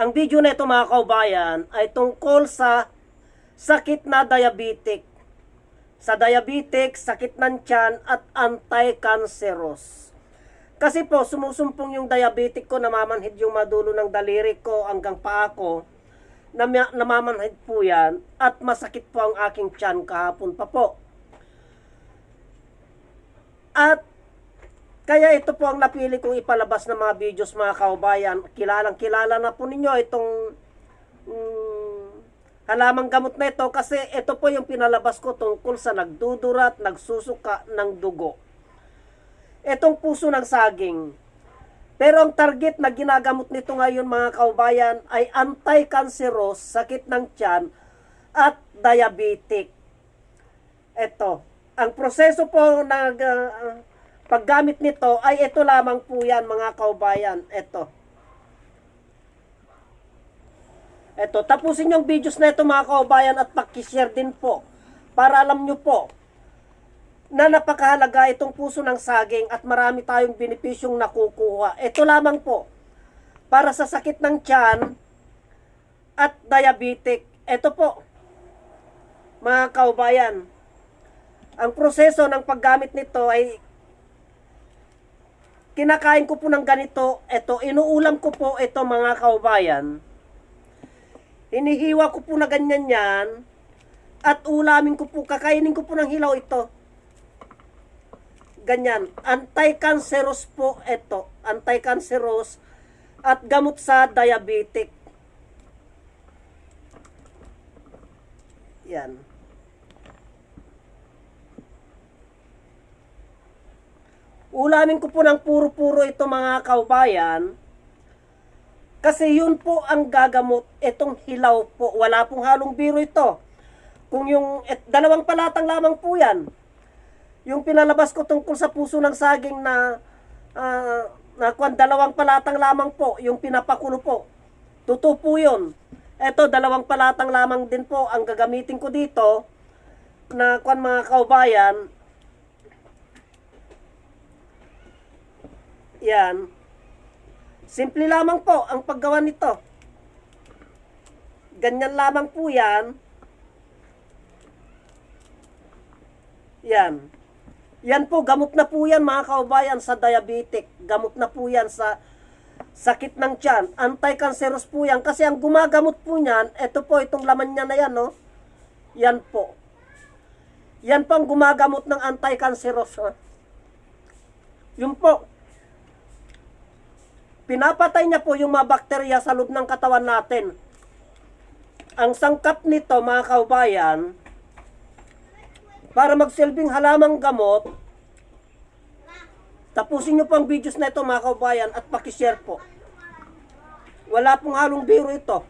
Ang video na ito mga kaubayan ay tungkol sa sakit na diabetic. Sa diabetic, sakit ng tiyan at anti-cancerous. Kasi po, sumusumpong yung diabetic ko, namamanhid yung madulo ng daliri ko hanggang paa ko. Nam- namamanhid po yan at masakit po ang aking tiyan kahapon pa po. At kaya ito po ang napili kong ipalabas ng mga videos mga kaubayan. Kilalang kilala na po ninyo itong mm, halamang gamot na ito kasi ito po yung pinalabas ko tungkol sa nagdudurat, nagsusuka ng dugo. Itong puso ng saging. Pero ang target na ginagamot nito ngayon mga kaubayan ay anti-cancerous, sakit ng tiyan, at diabetic. Ito. Ang proseso po ng ah, paggamit nito ay ito lamang po yan mga kaubayan. Ito. Ito. Tapusin yung videos na ito mga kaubayan at pakishare din po. Para alam nyo po na napakahalaga itong puso ng saging at marami tayong benepisyong nakukuha. Ito lamang po, para sa sakit ng tiyan at diabetic. Ito po, mga kaubayan, ang proseso ng paggamit nito ay kinakain ko po ng ganito, ito, inuulam ko po ito mga kaubayan. Hinihiwa ko po na ganyan yan, at ulamin ko po, kakainin ko po ng hilaw ito ganyan. Anti-cancerous po ito. Anti-cancerous at gamot sa diabetic. Yan. Ulamin ko po ng puro-puro ito mga kaubayan. Kasi yun po ang gagamot. Itong hilaw po. Wala pong halong biro ito. Kung yung et, dalawang palatang lamang po yan yung pinalabas ko tungkol sa puso ng saging na uh, na kwan, dalawang palatang lamang po, yung pinapakulo po. Totoo po yun. Ito, dalawang palatang lamang din po ang gagamitin ko dito na kwan mga kaubayan. Yan. Simple lamang po ang paggawa nito. Ganyan lamang po yan. Yan. Yan po, gamot na po yan mga kaubayan sa diabetic. Gamot na po yan sa sakit ng tiyan. Anti-cancerous po yan. Kasi ang gumagamot po niyan, ito po, itong laman niya na yan, no? Yan po. Yan po ang gumagamot ng anti-cancerous. Yun po. Pinapatay niya po yung mga bakterya sa loob ng katawan natin. Ang sangkap nito, mga kaubayan, para magsilbing halamang gamot, tapusin nyo po ang videos na ito mga kaubayan at pakishare po. Wala pong halong biro ito.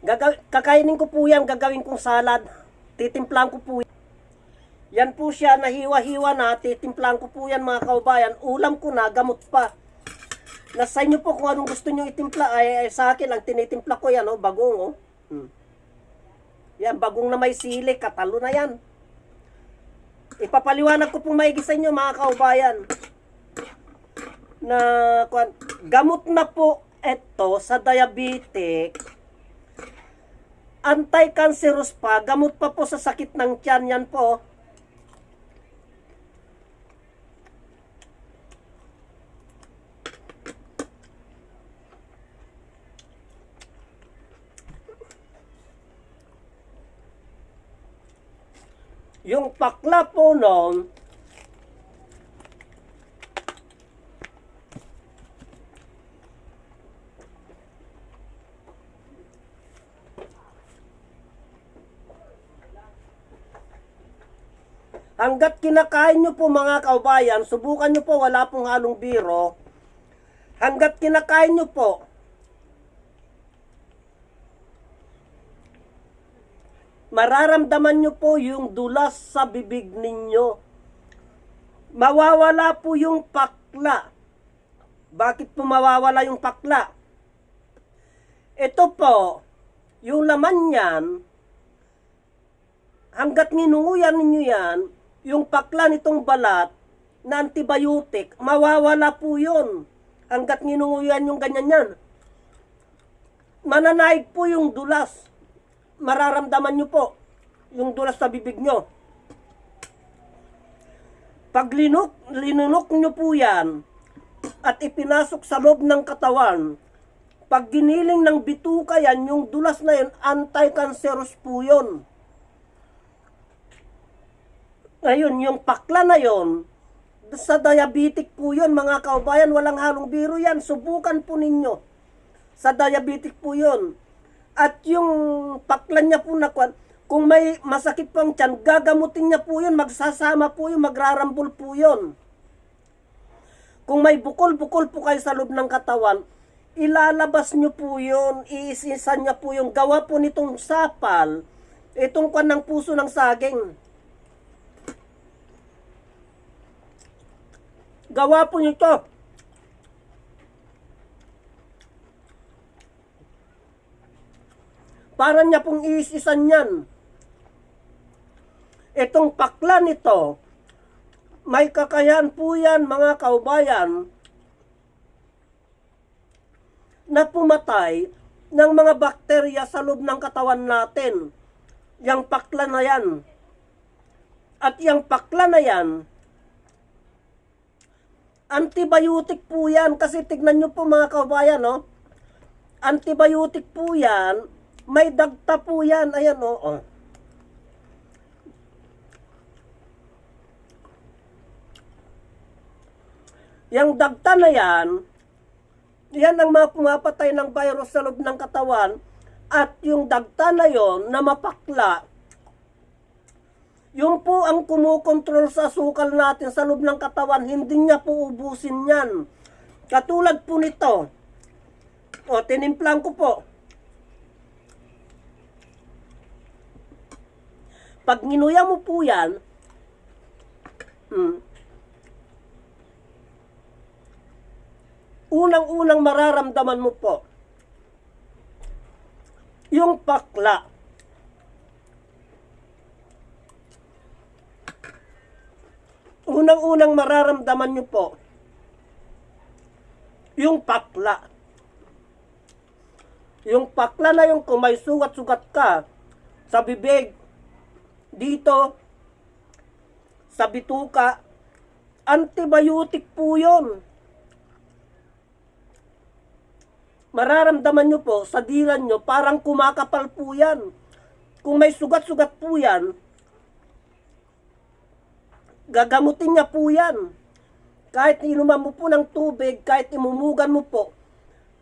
Gagaw- kakainin ko po yan, gagawin kong salad. Titimplan ko po yan. Yan po siya, nahiwa-hiwa na, titimplan ko po yan mga kaubayan. Ulam ko na, gamot pa. Nasa inyo po kung anong gusto nyo itimpla. Ay, ay sa akin, ang tinitimpla ko yan, oh, bagong, oh. Hmm. Yan, bagong na may sili, katalo na yan. Ipapaliwanag ko pong maigi sa inyo, mga kaubayan. Na, kwan, gamot na po ito sa diabetic. Anti-cancerous pa, gamot pa po sa sakit ng tiyan yan po. Yung pakla po noon, hanggat kinakain nyo po mga kaubayan, subukan nyo po, wala pong halong biro, hanggat kinakain nyo po, mararamdaman nyo po yung dulas sa bibig ninyo. Mawawala po yung pakla. Bakit po mawawala yung pakla? Ito po, yung laman niyan, hanggat nginunguyan ninyo yan, yung pakla nitong balat, na antibiotic, mawawala po yun. Hanggat nginunguyan yung ganyan yan. Mananaig po yung dulas. Mararamdaman nyo po yung dulas sa bibig nyo. Pag linok, linunok nyo po yan at ipinasok sa loob ng katawan, pag giniling ng bituka yan, yung dulas na yun, anti-cancerous po yun. Ngayon, yung pakla na yon, sa diabetic po yun, mga kaubayan, walang halong biro yan. Subukan po ninyo. Sa diabetic po yun. At yung pakla niya po na kwan, kung may masakit pang tiyan, gagamutin niya po yun, magsasama po yun, magrarambol po yun. Kung may bukol-bukol po kayo sa loob ng katawan, ilalabas nyo po yun, iisisan niya po yung gawa po nitong sapal, itong kwan ng puso ng saging. Gawa po nito. Para niya pong iisisan yan. Itong pakla nito, may kakayahan po yan mga kaubayan na pumatay ng mga bakterya sa loob ng katawan natin. Yang pakla na yan. At yung pakla na yan, antibiotic po yan. Kasi tignan nyo po mga kaubayan, no? Antibiotic po yan. May dagta po yan. Ayan, no? Oh. Yang dagta na yan, yan ang mga pumapatay ng virus sa loob ng katawan at yung dagta na yon na mapakla, yung po ang kumukontrol sa sukal natin sa loob ng katawan, hindi niya po ubusin yan. Katulad po nito, o tinimplang ko po, pag ginuya mo po yan, hmm, unang-unang mararamdaman mo po, yung pakla. Unang-unang mararamdaman nyo po, yung pakla. Yung pakla na yung kung may sugat-sugat ka sa bibig, dito, sa bituka, antibiotic po yun. mararamdaman nyo po sa dilan nyo, parang kumakapal po yan. Kung may sugat-sugat po yan, gagamutin niya po yan. Kahit inuman mo po ng tubig, kahit imumugan mo po,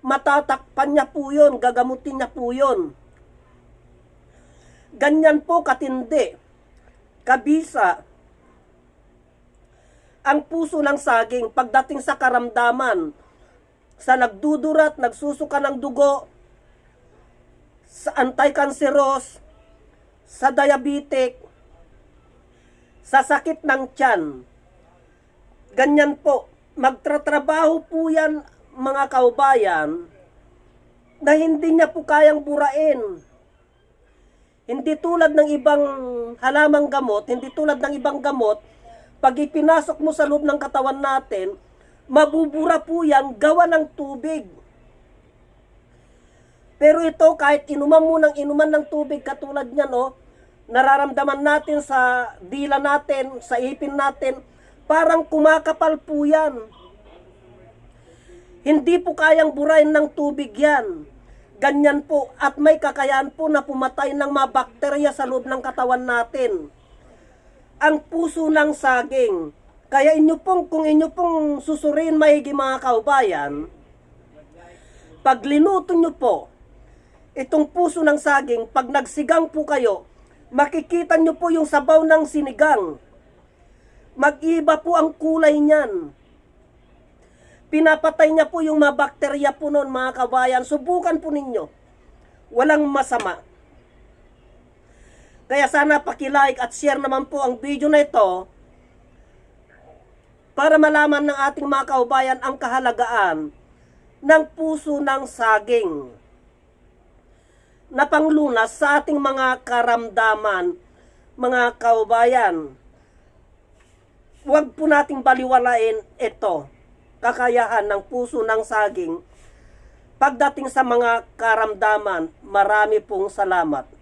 matatakpan niya po yun, gagamutin niya po yun. Ganyan po katindi, kabisa, ang puso ng saging pagdating sa karamdaman, sa nagdudurat, nagsusuka ng dugo, sa anti-cancerous, sa diabetic, sa sakit ng tiyan. Ganyan po, magtratrabaho po yan mga kaubayan na hindi niya po kayang burain. Hindi tulad ng ibang halamang gamot, hindi tulad ng ibang gamot, pag ipinasok mo sa loob ng katawan natin, mabubura po yan gawa ng tubig. Pero ito, kahit inuman mo ng inuman ng tubig katulad niya, no, nararamdaman natin sa dila natin, sa ipin natin, parang kumakapal po yan. Hindi po kayang burahin ng tubig yan. Ganyan po, at may kakayahan po na pumatay ng mga bakterya sa loob ng katawan natin. Ang puso ng saging, kaya inyo pong, kung inyo pong susurin maigi mga kaubayan, pag linuto nyo po, itong puso ng saging, pag nagsigang po kayo, makikita nyo po yung sabaw ng sinigang. Mag-iba po ang kulay niyan. Pinapatay niya po yung mga bakterya po noon mga kabayan. Subukan po ninyo. Walang masama. Kaya sana pakilike at share naman po ang video na ito para malaman ng ating mga kaubayan ang kahalagaan ng puso ng saging na panglunas sa ating mga karamdaman, mga kaubayan. Huwag po nating baliwalain ito, kakayahan ng puso ng saging. Pagdating sa mga karamdaman, marami pong salamat.